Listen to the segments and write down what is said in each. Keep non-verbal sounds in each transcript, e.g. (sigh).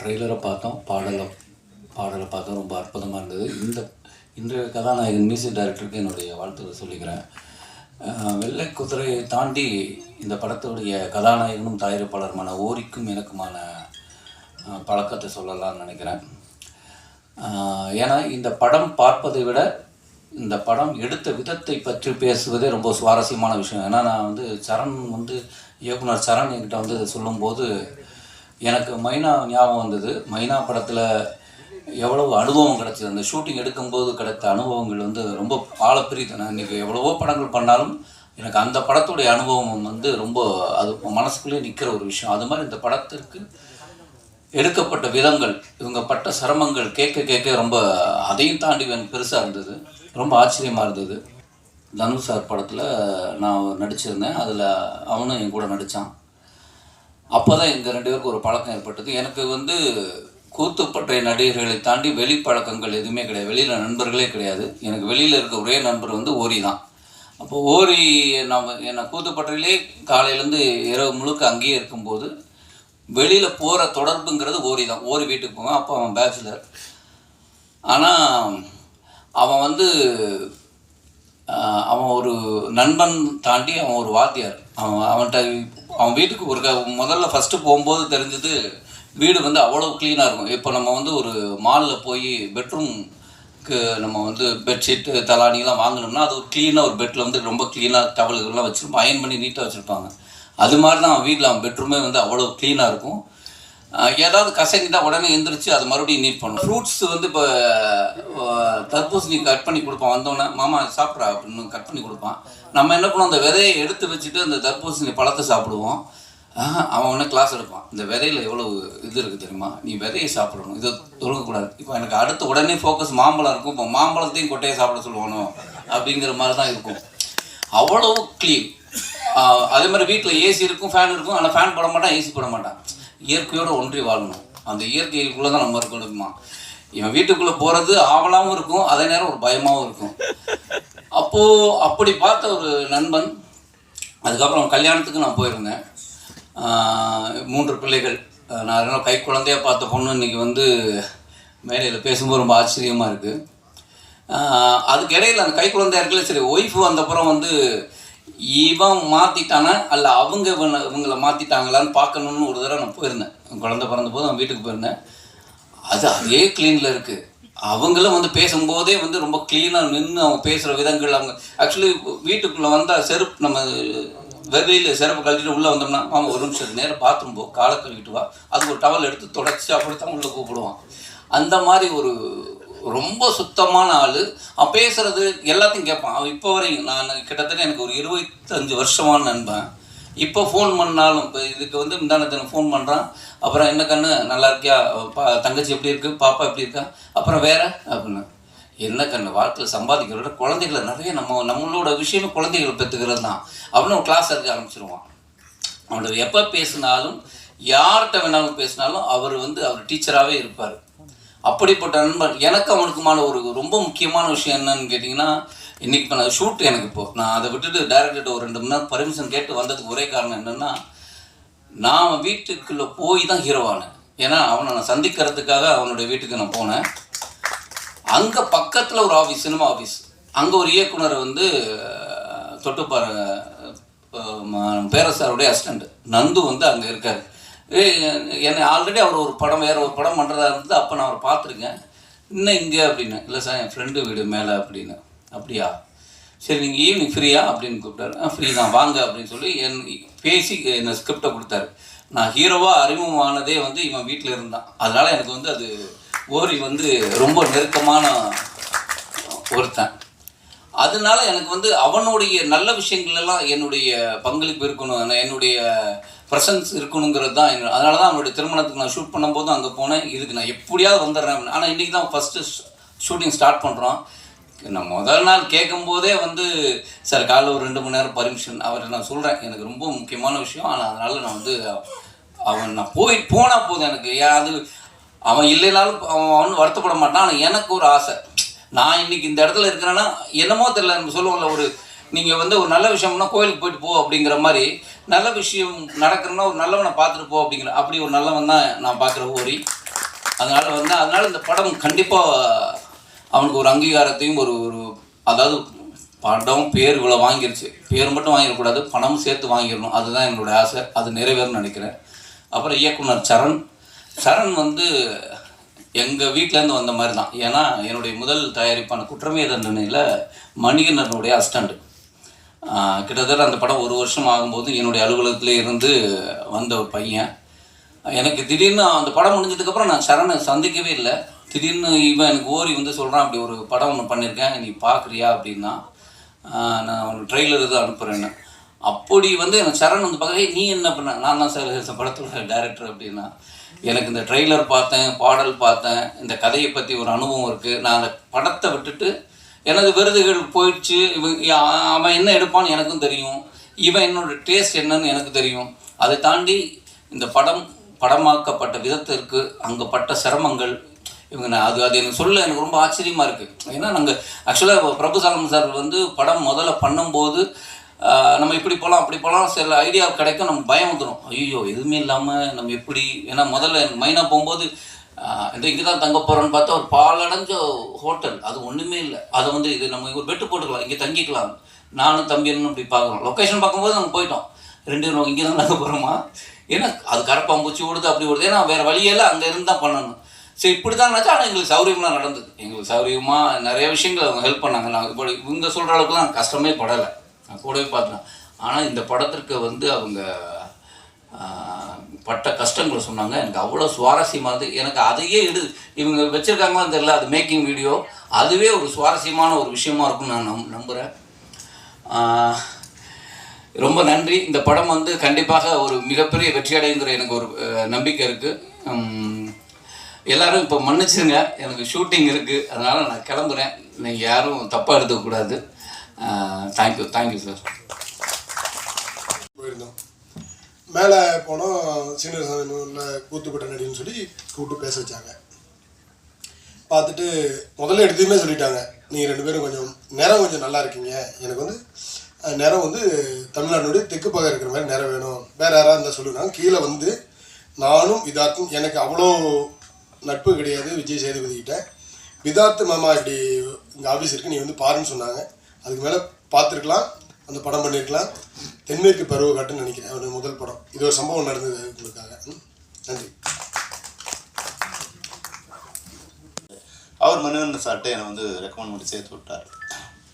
ட்ரெய்லரை பார்த்தோம் பாடலை பாடலை பார்த்தோம். ரொம்ப அற்புதமாக இருந்தது. இந்த இன்றைய கதாநாயகன் மியூசிக் டைரக்டருக்கு என்னுடைய வாழ்த்துக்களை சொல்லிக்கிறேன். வெள்ளை குதிரையை தாண்டி இந்த படத்துடைய கதாநாயகனும் தயாரிப்பாளருமான ஓரிக்கும் எனக்குமான பழக்கத்தை சொல்லலாம்னு நினைக்கிறேன். ஏன்னா இந்த படம் பார்ப்பதை விட இந்த படம் எடுத்த விதத்தை பற்றி பேசுவதே ரொம்ப சுவாரஸ்யமான விஷயம். ஏன்னா நான் வந்து சரண் வந்து இயக்குனர் சரண் என்கிட்ட வந்து சொல்லும்போது எனக்கு மைனா ஞாபகம் வந்தது. மைனா படத்தில் எவ்வளவு அனுபவம் கிடச்சிது. அந்த ஷூட்டிங் எடுக்கும்போது கிடைத்த அனுபவங்கள் வந்து ரொம்ப ஆழப்பிரித்தன. நான் இன்றைக்கி எவ்வளவோ படங்கள் பண்ணாலும் எனக்கு அந்த படத்துடைய அனுபவம் வந்து ரொம்ப அது மனசுக்குள்ளேயே நிற்கிற ஒரு விஷயம். அது மாதிரி இந்த படத்திற்கு எடுக்கப்பட்ட விதங்கள் இவங்க பட்ட சிரமங்கள் கேட்க கேட்க ரொம்ப அதையும் தாண்டி எனக்கு பெருசாக இருந்தது. ரொம்ப ஆச்சரியமாக இருந்தது. தனுஷ் சார் படத்தில் நான் நடிச்சிருந்தேன். அதில் அவனும் என் கூட நடித்தான் அப்போ தான் எங்கள் ரெண்டு பேருக்கும் ஒரு பழக்கம் ஏற்பட்டது. எனக்கு வந்து கூத்துப்பட்டை நடிகர்களை தாண்டி வெளி பழக்கங்கள் எதுவுமே கிடையாது. வெளியில் நண்பர்களே கிடையாது. எனக்கு வெளியில் இருக்க ஒரே நண்பர் வந்து ஓரி தான். அப்போ ஓரி நம்ம என்னை கூத்துப்பட்டறையிலே காலையிலேருந்து இரவு முழுக்க அங்கேயே இருக்கும்போது வெளியில் போகிற தொடர்புங்கிறது ஓரி தான். ஓரி வீட்டுக்கு போவேன் அப்போ அவன் பேச்சுலர் ஆனால் அவன் வந்து அவன் ஒரு நண்பன் தாண்டி அவன் ஒரு வாத்தியார். அவன் அவன்கிட்ட அவன் வீட்டுக்கு ஒரு க- முதல்ல ஃபஸ்ட்டு போகும்போது தெரிஞ்சது வீடு வந்து அவ்வளோ க்ளீனாக இருக்கும். இப்போ நம்ம வந்து ஒரு மாலில் போய் பெட்ரூம்க்கு நம்ம வந்து பெட்ஷீட்டு தலானிலாம் வாங்கினோம்னா அது ஒரு க்ளீனாக ஒரு பெட்டில் வந்து ரொம்ப க்ளீனாக டவலுகள்லாம் வச்சுருப்போம். அயன் பண்ணி நீட்டாக வச்சுருப்பாங்க. அது மாதிரி தான் அவன் வீட்டில் அவன் பெட்ரூமே வந்து அவ்வளோ க்ளீனாக இருக்கும். ஏதாவது கசங்கிட்டா உடனே எந்திரிச்சு அதை மறுபடியும் நீட் பண்ணும் ஃப்ரூட்ஸ் வந்து இப்போ தர்பூசணி கட் பண்ணி கொடுப்பான் வந்தோடனே மாமா சாப்பிட்றா அப்படின்னு கட் பண்ணி கொடுப்பான். நம்ம என்ன பண்ணுவோம்? அந்த விதையை எடுத்து வச்சுட்டு அந்த தர்பூசணி பழத்தை சாப்பிடுவோம். அவன் உடனே கிளாஸ் எடுப்பான். இந்த விதையில் எவ்வளோ இது இருக்குது தெரியுமா? நீ விதையை சாப்பிடணும். இதை தொழுகக்கூடாது. இப்போ எனக்கு அடுத்த உடனே ஃபோக்கஸ் மாம்பழம் இருக்கும். இப்போ மாம்பழத்தையும் கொட்டையை சாப்பிட சொல்லுவானோ? அப்படிங்கிற மாதிரி தான் இருக்கும். அவ்வளவு க்ளீன் அதே மாதிரி வீட்டில் ஏசி இருக்கும் ஃபேன் இருக்கும். ஆனால் ஃபேன் போட மாட்டான் ஏசி போட மாட்டான். இயற்கையோடு ஒன்றி வாழணும். அந்த இயற்கைக்குள்ளே தான் நம்ம இருக்கணுமா இவன் வீட்டுக்குள்ளே போகிறது ஆவலாகவும் இருக்கும் அதே நேரம் ஒரு பயமாகவும் இருக்கும். அப்போது அப்படி பார்த்த ஒரு நண்பன் அதுக்கப்புறம் கல்யாணத்துக்கு நான் போயிருந்தேன். மூன்று பிள்ளைகள். நான் என்ன கை குழந்தையாக பார்த்த பொண்ணு இன்னைக்கு வந்து மேடையில் பேசும்போது ரொம்ப ஆச்சரியமாக இருக்குது அதுக்கு இடையில அந்த கை குழந்தையா இருக்குல்ல சரி ஒய்ஃபு வந்தப்புறம் வந்து இவன் மாற்றிட்டானா அல்ல அவங்க இவனை இவங்களை மாற்றிட்டாங்களான்னு பார்க்கணுன்னு ஒரு தடவை நான் போயிருந்தேன். குழந்தை பிறந்த போது அவன் வீட்டுக்கு போயிருந்தேன். அது அதே க்ளீனில் இருக்குது அவங்களும் வந்து பேசும்போதே வந்து ரொம்ப க்ளீனாக நின்று அவங்க பேசுகிற விதங்கள் அவங்க ஆக்சுவலி வீட்டுக்குள்ளே வந்தால் செருப்பு நம்ம வெளியில் செருப்பு கழட்டிட்டு உள்ளே வந்தோம்னா அவன் ஒரு நிமிஷம் நேரம் பாத்ரூம் போ. காலை கழுவிட்டு வா. அதுக்கு ஒரு டவல் எடுத்து தொடச்சி அப்படித்தான் உள்ளே கூப்பிடுவான். அந்த மாதிரி ஒரு ரொம்ப சுத்தமான ஆள். அவன் பேசுகிறது எல்லாத்தையும் கேட்பான். அவன் இப்போ வரையும் நான் கிட்டத்தட்ட எனக்கு ஒரு இருபத்தஞ்சு வருஷமான நண்பன். இப்போ ஃபோன் பண்ணாலும் இப்போ இதுக்கு வந்து முந்தானத்தின ஃபோன் பண்ணுறான் அப்புறம் என்ன கண்ணு? நல்லா இருக்கியா? பா தங்கச்சி எப்படி இருக்குது பாப்பா எப்படி இருக்கா? அப்புறம் வேற? அப்படின்னு. என்ன கண்ணு? வாழ்க்கையில் சம்பாதிக்கிறோட விட குழந்தைகளை நிறைய நம்ம நம்மளோட விஷயமே குழந்தைகளை பெற்றுக்கிறது தான். அப்படின்னு ஒரு கிளாஸ் எடுக்க ஆரம்பிச்சிருவான். அவனோட எப்போ பேசினாலும் யார்கிட்ட வேணாலும் பேசினாலும் அவர் வந்து அவர் டீச்சராகவே இருப்பார். அப்படிப்பட்ட நண்பன் எனக்கு அவனுக்குமான ஒரு ரொம்ப முக்கியமான விஷயம் என்னன்னு கேட்டிங்கன்னா இன்றைக்கி இப்போ நான் ஷூட் எனக்கு இப்போ. நான் அதை விட்டுட்டு டேரக்டர்கிட்ட ஒரு ரெண்டு மணி நேரம் பர்மிஷன் கேட்டு வந்ததுக்கு ஒரே காரணம் என்னென்னா நான் வீட்டுக்குள்ளே போய் தான் ஹீரோவானேன் ஏன்னா அவனை நான் சந்திக்கிறதுக்காக அவனுடைய வீட்டுக்கு நான் போனேன். அங்கே பக்கத்தில் ஒரு ஆஃபீஸ் சினிமா ஆஃபீஸ் அங்கே ஒரு இயக்குனர் வந்து தொட்டுப்பாறை தொட்டுப்பாரு பேரரசாருடைய அசிஸ்டண்ட் நந்து வந்து அங்கே இருக்கார். என்னை ஆல்ரெடி அவர் ஒரு படம் வேறு ஒரு படம் பண்ணுறதா இருந்தது அப்போ நான் அவரை பார்த்துருக்கேன். இன்னும் இங்கே அப்படின்னு. இல்லை சார் என் ஃப்ரெண்டு வீடு மேலே அப்படின்னு. அப்படியா? சரி நீங்கள் ஈவினிங் ஃப்ரீயா அப்படின்னு கூப்பிட்டாரு. ஆ ஃப்ரீ தான். வாங்க அப்படின்னு சொல்லி என் பேசி என்ன ஸ்கிரிப்டை கொடுத்தாரு. நான் ஹீரோவாக அறிமுகமானதே வந்து இவன் வீட்டில் இருந்தான். அதனால் எனக்கு வந்து அது ஓரி வந்து ரொம்ப நெருக்கமான ஒருத்தன். அதனால எனக்கு வந்து அவனுடைய நல்ல விஷயங்கள் எல்லாம் என்னுடைய பங்களிப்பு இருக்கணும். என்னுடைய ப்ரெசன்ஸ் இருக்கணுங்கிறது தான் என்னோட அதனால தான் அவனுடைய திருமணத்துக்கு நான் ஷூட் பண்ணும்போது அங்கே போனேன். இதுக்கு நான் எப்படியாவது வந்துடுறேன். ஆனால் இன்றைக்கி தான் ஃபஸ்ட்டு ஷூட்டிங் ஸ்டார்ட் பண்ணுறோம் நான் முதல் நாள் கேட்கும்போதே வந்து சார் காலைல ஒரு ரெண்டு மணி நேரம் பர்மிஷன் அவர் நான் சொல்கிறேன் எனக்கு ரொம்ப முக்கியமான விஷயம். ஆனால் அதனால் நான் வந்து அவன் நான் போய் போனால் போதும் எனக்கு. ஏன் அது அவன் இல்லைனாலும் அவன் அவன் வருத்தப்பட மாட்டான். ஆனால் எனக்கு ஒரு ஆசை. நான் இன்றைக்கி இந்த இடத்துல இருக்கிறேன்னா என்னமோ தெரியல. நம்ம சொல்லுவோம்ல ஒரு நீங்கள் வந்து ஒரு நல்ல விஷயம்னா கோயிலுக்கு போயிட்டு போ அப்படிங்கிற மாதிரி நல்ல விஷயம் நடக்கிறனா ஒரு நல்லவனை பார்த்துட்டு போ அப்படிங்கிற அப்படி ஒரு நல்லவன் தான் நான் பார்க்குற ஓரி அதனால் வந்து அதனால் இந்த படம் கண்டிப்பாக அவனுக்கு ஒரு அங்கீகாரத்தையும் ஒரு ஒரு அதாவது படம் பேர் இவ்வளோ வாங்கிருச்சு. பேர் மட்டும் வாங்கிடக்கூடாது பணமும் சேர்த்து வாங்கிடணும். அதுதான் என்னோடய ஆசை. அது நிறைவேறும்னு நினைக்கிறேன். அப்புறம் இயக்குனர் சரண். சரண் வந்து எங்கள் வீட்டிலேருந்து வந்த மாதிரி தான் ஏன்னா என்னுடைய முதல் தயாரிப்பான குற்றமே தண்டனையில் மணிகண்டனுடைய அஸ்டண்ட்டு கிட்டத்தட்ட அந்த படம் ஒரு வருஷம் ஆகும்போது என்னுடைய அலுவலகத்தில் இருந்து வந்த ஒரு பையன். எனக்கு திடீர்னு அந்த படம் முடிஞ்சதுக்கப்புறம் நான் சரணை சந்திக்கவே இல்லை. திடீர்னு இவன் எனக்கு ஓரி வந்து சொல்கிறான் அப்படி ஒரு படம் ஒன்று பண்ணியிருக்கேன் நீ பார்க்குறியா? அப்படின்னா நான் ஒரு ட்ரெய்லர் இது அனுப்புகிறேன்னு அப்படி வந்து எனக்கு சரண் வந்து பார்க்க நீ என்ன பண்ண? நான் தான் சார் இந்த படத்தோட டைரக்டர் அப்படின்னா எனக்கு இந்த ட்ரெய்லர் பார்த்தேன் பாடல் பார்த்தேன் இந்த கதையை பற்றி ஒரு அனுபவம் இருக்குது நான் அந்த படத்தை விட்டுட்டு எனது விருதுகள் போயிடுச்சு இவன் அவன் என்ன எடுப்பான்னு எனக்கும் தெரியும். இவன் என்னோட டேஸ்ட் என்னன்னு எனக்கு தெரியும். அதை தாண்டி இந்த படம் படமாக்கப்பட்ட விதத்திற்கு அங்கே பட்ட சிரமங்கள் இவங்க நான் அது அது எனக்கு சொல்ல எனக்கு ரொம்ப ஆச்சரியமாக இருக்குது ஏன்னா நாங்கள் ஆக்சுவலாக பிரபு சாலம் சார் வந்து படம் முதல்ல பண்ணும்போது நம்ம இப்படி போகலாம் அப்படி போகலாம் சில ஐடியா கிடைக்கும் நம்ம பயம் வந்துடும் ஐயோ எதுவுமே இல்லாமல் நம்ம எப்படி ஏன்னா முதல்ல எனக்கு மைனாக போகும்போது இந்த இங்கே தான் தங்க போகிறோன்னு பார்த்தா ஒரு பாலடைஞ்ச ஹோட்டல். அது ஒன்றுமே இல்லை. அதை வந்து இது நம்ம ஒரு பெட்டு போட்டுக்கலாம். இங்கே தங்கிக்கலாம். நானும் தம்பியனும் இப்படி பார்க்குறோம். லொக்கேஷன் பார்க்கும்போது நம்ம போயிட்டோம். ரெண்டு பேரும் இங்கே தான் தங்க போகிறோமா ஏன்னா அது கரப்பாம்பூச்சி ஓடுது அப்படி ஓடுது. ஏன்னா வேறு வழியெல்லாம் அங்கே இருந்து தான் பண்ணணும். சரி இப்படி தான் நினச்சா ஆனால் எங்களுக்கு சௌரியமாக நடந்தது. எங்களுக்கு சௌரியமாக நிறைய விஷயங்கள் அவங்க ஹெல்ப் பண்ணாங்க. நான் இப்போ இவங்க சொல்கிற அளவுக்கு தான் கஷ்டமே படலை. நான் கூடவே பார்த்தேன் ஆனால் இந்த படத்திற்கு வந்து அவங்க பட்ட கஷ்டங்களை சொன்னாங்க. எனக்கு அவ்வளோ சுவாரஸ்யமாக எனக்கு அதையே எடு இவங்க வச்சுருக்காங்களான்னு தெரியல அது மேக்கிங் வீடியோ அதுவே ஒரு சுவாரஸ்யமான ஒரு விஷயமா இருக்கும்னு நான் நம் நம்புகிறேன் ரொம்ப நன்றி. இந்த படம் வந்து கண்டிப்பாக ஒரு மிகப்பெரிய வெற்றி அடைங்கிற எனக்கு ஒரு நம்பிக்கை இருக்குது எல்லோரும் இப்போ மன்னிச்சுங்க எனக்கு ஷூட்டிங் இருக்குது அதனால் நான் கிளம்புறேன். நீங்கள் யாரும் தப்பாக எடுத்துக்கூடாது தேங்க்யூ தேங்க்யூ சார் மேலே போனோம் சீனியர் சாமியில் கூத்துப்பட்ட நடின்னு சொல்லி கூப்பிட்டு பேச வச்சாங்க. பார்த்துட்டு முதல்ல எடுத்ததுமே சொல்லிட்டாங்க. நீங்கள் ரெண்டு பேரும் கொஞ்சம் நேரம் கொஞ்சம் நல்லா இருக்கீங்க. எனக்கு வந்து நேரம் வந்து தமிழ்நாடுடைய தெற்கு பக்கம் இருக்கிற மாதிரி நேரம் வேணும். வேற யாராக இருந்தால் சொல்லுனாங்க கீழே வந்து நானும் விதார்த்தும் எனக்கு அவ்வளோ நட்பு கிடையாது விஜய் சேதுபதி விதார்த்து மாமா இப்படி இங்கே ஆஃபீஸ் இருக்குது நீ வந்து பாருன்னு சொன்னாங்க. அதுக்கு மேலே பார்த்துருக்கலாம். அந்த படம் பண்ணியிருக்கலாம் தென்மேற்கு பருவ காட்டுன்னு நினைக்கிறேன் அவருடைய முதல் படம். இது ஒரு சம்பவம் நடந்தது உங்களுக்காக. நன்றி. அவர் மணிவண்ணன் சார்ட்ட என்னை வந்து ரெக்கமெண்ட் பண்ணி சேர்த்து விட்டார்.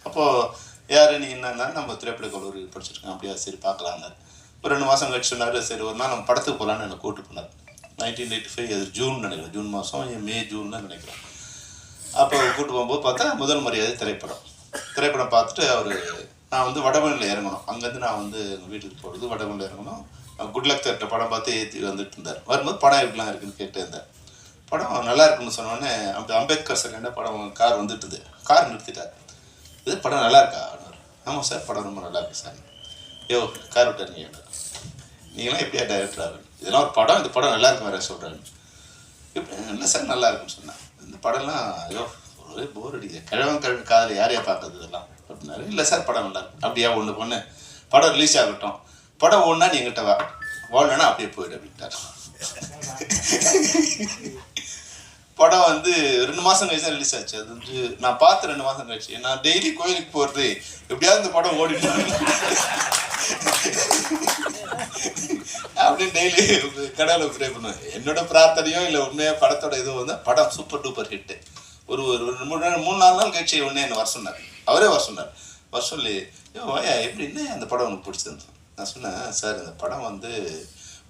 அப்போது யார் நீ என்னன்னா நம்ம திரைப்பட கல்லூரி படிச்சிருக்கேன். அப்படியா? சரி பார்க்கலான்னாரு ஒரு ரெண்டு மாதம் கழிச்சு சொன்னார் சரி ஒரு நாள் நம்ம படத்துக்கு போகலான்னு என்னை கூட்டு போனார். நைன்டீன் எயிட்டி ஃபைவ் அது ஜூன் நினைக்கிறேன். ஜூன் மாதம் மே ஜூன் தான் நினைக்கிறேன். அப்போ கூப்பிட்டு போகும்போது பார்த்தா முதல் மரியாதை திரைப்படம். திரைப்படம் பார்த்துட்டு அவர் நான் வந்து வடபழனியில் இறங்கணும். அங்கேருந்து நான் வந்து எங்கள் வீட்டுக்கு போகிறது வடபழனியில் இறங்கணும். குட்லக் தேட்டர் படம் பார்த்து ஏற்றி வந்துட்டு இருந்தார். வரும்போது படம் எப்படிலாம் இருக்குன்னு கேட்டு இருந்தார். படம் நல்லா இருக்குன்னு சொன்னோடனே அந்த அம்பேத்கர் செகண்டாக படம் கார் வந்துட்டுது. கார் நிறுத்திட்டார். இது படம் நல்லா இருக்கா? ஆமாம் சார் படம் ரொம்ப நல்லா இருக்கு சார். யோ கார் விட்டார் நீ நீங்களாம் எப்படியா டைரக்டர் ஆகும் இதெல்லாம் ஒரு படம் இந்த படம் நல்லா இருக்கும் வேறு சொல்கிறாங்க இப்படி இல்லை சார் நல்லா இருக்குன்னு சொன்னேன் இந்த படம்லாம் ஐயோ ஒரே போர் அடிக்குது. கிழவன் கிழவன் காதல் யாரையா பார்க்கறது இதெல்லாம்? அப்படின்னாரு. இல்லை சார் படம் இல்லை. அப்படியா ஒன்று பொண்ணு படம் ரிலீஸ் ஆகட்டும். படம் ஒன்றா நீ எங்கிட்ட வா. வாழனா அப்படியே போயிடு அப்படின்ட்டார். படம் வந்து ரெண்டு மாதம் கழிச்சு தான் ரிலீஸ் ஆச்சு. அது வந்து நான் பார்த்து ரெண்டு மாதம் கழிச்சு. நான் டெய்லி கோயிலுக்கு போகிறது எப்படியாவது இந்த படம் ஓடிட்டு அப்படின்னு டெய்லி கடவுளை ப்ரே பண்ணுவேன். என்னோட பிரார்த்தனையோ இல்லை உண்மையாக படத்தோட இது வந்து படம் சூப்பர் டூப்பர் ஹிட்டு ஒரு ஒரு ஒரு மூணு நாள் மூணு நாலு நாள் கழிச்சு உடனே என்ன வர சொன்னார். அவரே வர சொன்னார். வர சொல்லி ஐயா எப்படி என்ன அந்த படம் உனக்கு பிடிச்சிருந்து நான் சொன்னேன் சார் இந்த படம் வந்து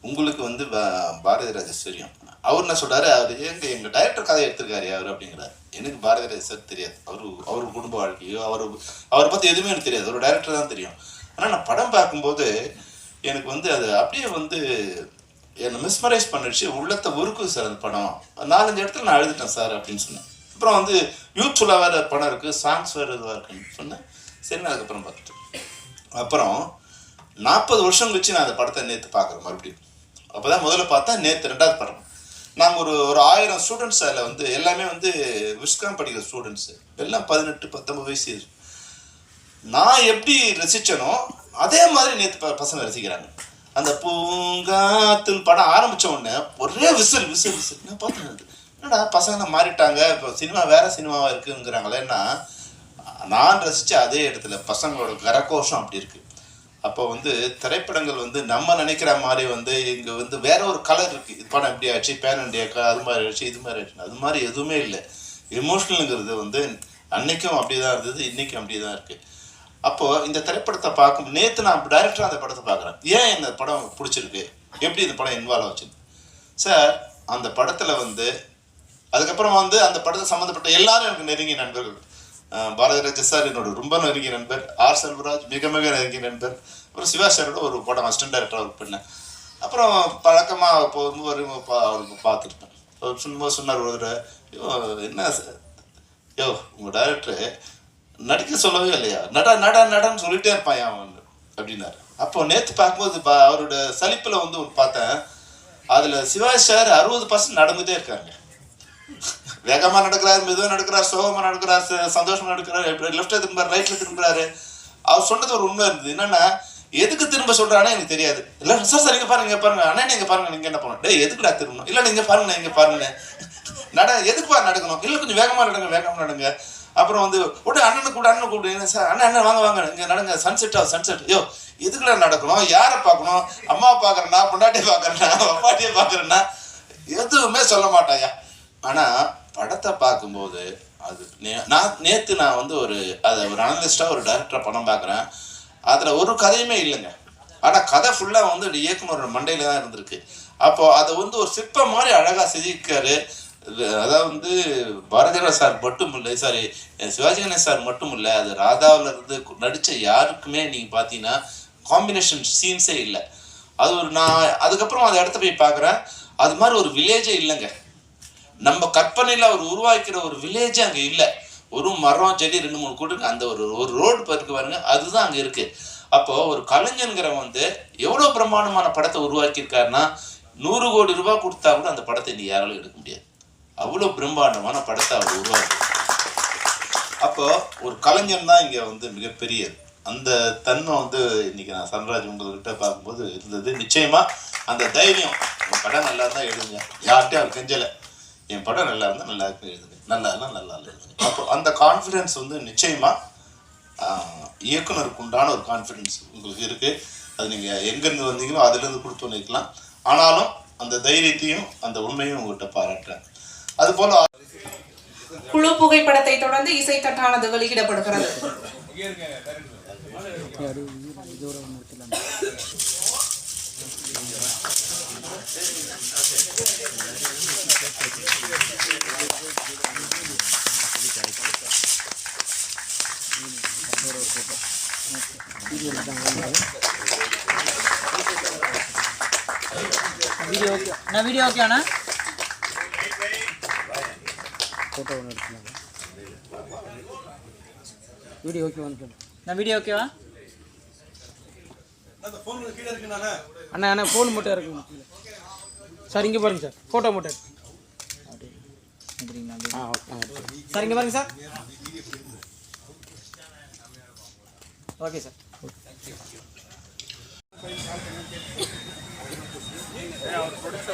உங்களுக்கு வந்து பா- பாரதி ராஜா தெரியும். அவர் என்ன சொல்கிறாரு அவர் எங்க எங்கள் டைரக்டர் கதை எடுத்திருக்காரு அவர் அப்படிங்கிறார். எனக்கு பாரதி ராஜா சார் தெரியாது. அவரு அவர் குடும்ப வாழ்க்கையோ அவர் அவரை பற்றி எதுவுமே எனக்கு தெரியாது. ஒரு டைரக்டர் தான் தெரியும். ஆனால் நான் படம் பார்க்கும்போது எனக்கு வந்து அது அப்படியே வந்து என்னை மிஸ்மரைஸ் பண்ணிடுச்சு. உள்ளத்தை உருக்குது சார் அந்த படம். நாலஞ்சு இடத்துல நான் எழுதிட்டேன் சார் அப்படின்னு சொன்னேன். அப்புறம் வந்து யூத்ஃபுல்லாக வேறு படம் இருக்குது சாங்ஸ் வேறு இதுவாக இருக்குன்னு சொன்னேன் சரி நான் அதுக்கப்புறம் பார்த்துட்டேன் அப்புறம் நாற்பது வருஷம் கழிச்சு நான் அந்த படத்தை நேற்று பார்க்குறேன் மறுபடியும். அப்போ தான் முதல்ல பார்த்தா நேற்று ரெண்டாவது படம். நாங்கள் ஒரு ஒரு ஆயிரம் ஸ்டூடெண்ட்ஸ் அதில் வந்து எல்லாமே வந்து விஸ்காம் படிக்கிற ஸ்டூடெண்ட்ஸு எல்லாம் பதினெட்டு பத்தொம்பது வயசு. நான் எப்படி ரசித்தனோ அதே மாதிரி நேற்று பசங்க ரசிக்கிறாங்க. அந்த பூங்காத்தில் படம் ஆரம்பித்த உடனே ஒரே விசில் விசில் விசில். நான் பார்த்தேன் என்னடா பசங்க மாறிட்டாங்க? இப்போ சினிமா வேற சினிமாவா இருக்குங்கிறாங்களேன்னா நான் ரசித்த அதே இடத்துல பசங்களோட கரகோஷம் அப்படி இருக்கு. அப்போ வந்து திரைப்படங்கள் வந்து நம்ம நினைக்கிற மாதிரி வந்து இங்கே வந்து வேற ஒரு கலர் இருக்கு. இது படம் இப்படி ஆச்சு பேன் இண்டியாக்கா அது மாதிரி ஆயிடுச்சு இது மாதிரி ஆயிடுச்சு அது மாதிரி எதுவுமே இல்லை. எமோஷ்னலுங்கிறது வந்து அன்னைக்கும் அப்படிதான் இருந்தது இன்னைக்கும் அப்படிதான் இருக்குது அப்போது இந்த திரைப்படத்தை பார்க்கும் நேற்று நான் டைரக்டராக அந்த படத்தை பார்க்குறேன். ஏன் இந்த படம் பிடிச்சிருக்கு? எப்படி இந்த படம் இன்வால்வ் ஆச்சு சார் அந்த படத்தில் வந்து அதுக்கப்புறம் வந்து அந்த படத்தை சம்மந்தப்பட்ட எல்லாரும் எனக்கு நெருங்கிய நண்பர்கள். அஹ் பாரதி சார் என்னோட ரொம்ப நெருங்கிய நண்பர். ஆர் செல்வராஜ் மிக மிக நெருங்கிய நண்பர். அப்புறம் சிவா சாரோட ஒரு படம் அசிஸ்டன்ட் டைரக்டராக ஒர்க் பண்ணேன். அப்புறம் பழக்கமாக போகும்போது வரும் பா அவருக்கு பார்த்துருப்பேன். அவர் சொல்லும்போது சொன்னார் ஒரு தடவை, என்ன சார் யோ உங்கள் டைரக்டரு நடிக்க சொல்லவே இல்லையா? நட நட நடன்னு சொல்லிட்டே இருப்பான் அவன் அப்படின்னாரு. அப்போ நேற்று பார்க்கும்போது அவரோட சலிப்பில் வந்து பார்த்தேன். அதில் சிவாஜி சார் அறுபது பர்சன்ட் நடந்துகிட்டே இருக்காங்க. வேகமா நடக்கிறாரு மெதுவா நடக்கிறார் சோகமா நடக்கிறார் ச- சந்தோஷமா நடக்கிறார் லெஃப்ட்ல திரும்புறாரு ரைட்ல திரும்புறாரு. அவர் சொன்னது ஒரு உண்மை இருந்தது. என்னன்னா எதுக்கு திரும்ப சொல்றானே எனக்கு தெரியாது. இல்ல சார் சார் இங்க பாருங்க இங்க பாருங்க. அண்ணா நீங்க பாருங்க நீங்க என்ன பண்ணணும்? டேய் எதுக்குடா திரும்பணும்? இல்ல நீங்க பாருங்க இங்க பாருங்க நட எதுக்குப்பா நடக்கணும்? இல்ல கொஞ்சம் வேகமா நடங்க வேகமா நடங்க. அப்புறம் வந்து உடனே அண்ணனுக்கு கூட அண்ணன் கூப்பிடுங்க சார் அண்ணன் அண்ணன் வாங்க வாங்க. இங்க நடங்க. சன்செட் ஆகும் சன்செட் ஐயோ எதுக்குடா நடக்கணும்? யாரை பார்க்கணும்? அம்மா பாக்குறேன்னா பொண்டாட்டியை பாக்குறேன்னா அப்பாட்டியை பாக்குறேன்னா எதுவுமே சொல்ல மாட்டாயா ஆனா படத்தை பார்க்கும்போது அது நே- நான் நேத்து நான் வந்து ஒரு அதை ஒரு அனலிஸ்டா ஒரு டைரக்டரா படம் பார்க்குறேன். அதுல ஒரு கதையுமே இல்லைங்க. ஆனா கதை ஃபுல்லா வந்து இயக்குனரோட மண்டையில தான் இருந்திருக்கு. அப்போ அதை வந்து ஒரு சிற்பம் மாதிரி அழகா செதுக்காரு அதாவது வந்து பாரதிராஜ் சார் மட்டும் இல்லை சாரி சிவாஜி கணேஷ் சார் மட்டும் இல்லை அது ராதாவில் இருந்து நடித்த யாருக்குமே நீங்கள் பார்த்தீங்கன்னா காம்பினேஷன் சீன்ஸே இல்லை. அது ஒரு நான் அதுக்கப்புறம் அந்த இடத்த போய் பார்க்குறேன். அது மாதிரி ஒரு வில்லேஜே இல்லைங்க. நம்ம கற்பனையில் அவர் உருவாக்கிற ஒரு வில்லேஜே அங்கே இல்லை. ஒரு மரம் செடி ரெண்டு மூணு கூட்டு அந்த ஒரு ஒரு ரோடு இருக்கு பாருங்க. அதுதான் அங்கே இருக்கு. அப்போ ஒரு கலைஞன்கிறவன் வந்து எவ்வளோ பிரம்மாண்டமான படத்தை உருவாக்கியிருக்காருன்னா நூறு கோடி ரூபாய் கொடுத்தா கூட அந்த படத்தை நீ யாராலும் எடுக்க முடியாது. அவ்வளோ பிரம்மாண்டமான படத்தை அவர் உருவாக்கி அப்போ ஒரு கலைஞன் தான் இங்கே வந்து மிகப்பெரியது அந்த தன்மை வந்து இன்னைக்கு நான் சன்ராஜ் உங்கள்கிட்ட பார்க்கும்போது இருந்தது. நிச்சயமா அந்த தைரியம். படம் நல்லா தான் எழுதுங்க யார்கிட்டையும் அவர் கெஞ்சலை. என் படம் நல்லா இருந்தால் நல்லா இருக்கு எழுதுங்க. நல்லா இருந்தால் நல்லா எழுதுங்க அப்போ அந்த கான்ஃபிடென்ஸ் வந்து நிச்சயமா ஆஹ், இயக்குனருக்கு உண்டான ஒரு கான்ஃபிடென்ஸ் உங்களுக்கு இருக்கு. அது நீங்கள் எங்கேருந்து வந்தீங்களோ அதுலேருந்து கொடுத்து நிற்கலாம் ஆனாலும் அந்த தைரியத்தையும் அந்த உண்மையும் உங்கள்கிட்ட பாராட்டுறேன். அதுபோல் குழு புகைப்படத்தை தொடர்ந்து இசைத்தட்டானது வெளியிடப்படுகிறது. Video okay. நான் வீடியோ ஓகே அண்ணா ஃபோட்டோ ஒன்று எடுத்துனாங்க வீடியோ ஓகே வந்து நான் வீடியோ ஓகேவா அண்ணா அண்ணா ஃபோன் மட்டும் இருக்குங்க சார் இங்கே பாருங்க சார். ஃபோட்டோ மட்டும். சார் இங்கே பாருங்க சார் ஓகே சார். (laughs) அவர் கொடுத்த